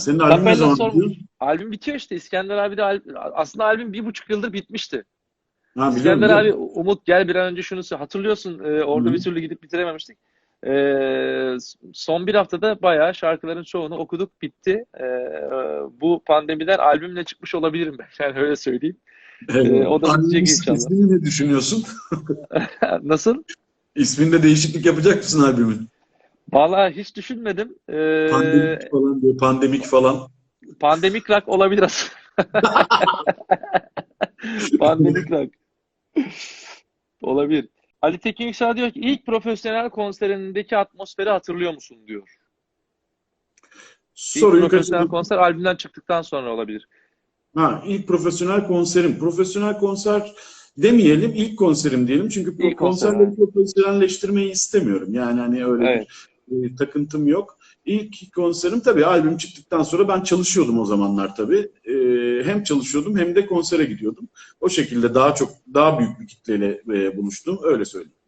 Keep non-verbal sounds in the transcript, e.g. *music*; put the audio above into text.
Senin albüm ne zaman sorm- bitiyor? Albüm bitiyor işte. İskender abi de al- aslında albüm bir buçuk yıldır bitmişti. Ha, İskender biliyorum. abi Umut gel bir an önce şunu. Hatırlıyorsun e, orada Hı hı. bir türlü gidip bitirememiştik. E, son bir haftada bayağı şarkıların çoğunu okuduk bitti. E, bu pandemiden albümle çıkmış olabilirim ben. *laughs* Yani öyle söyleyeyim. Eyvallah. Ee, o da bitecek inşallah. ismini ne düşünüyorsun? *laughs* *laughs* Nasıl? İsminde değişiklik yapacak mısın albümün? Vallahi hiç düşünmedim. E, Pandemik falan diye, pandemik falan. pandemik rock olabilir aslında. *laughs* pandemik rock. Olabilir. Ali Tekin Yüksel diyor ki ilk profesyonel konserindeki atmosferi hatırlıyor musun diyor. İlk Soruyu profesyonel kaçırdım. konser albümden çıktıktan sonra olabilir. Ha, ilk profesyonel konserim. Profesyonel konser demeyelim, ilk konserim diyelim. Çünkü İlk konser, konserleri profesyonelleştirmeyi istemiyorum. Yani hani öyle Evet. bir e, takıntım yok. İlk konserim tabii albüm çıktıktan sonra ben çalışıyordum o zamanlar tabii. E, hem çalışıyordum hem de konsere gidiyordum. O şekilde daha çok, daha büyük bir kitleyle e, buluştum. Öyle söyleyeyim.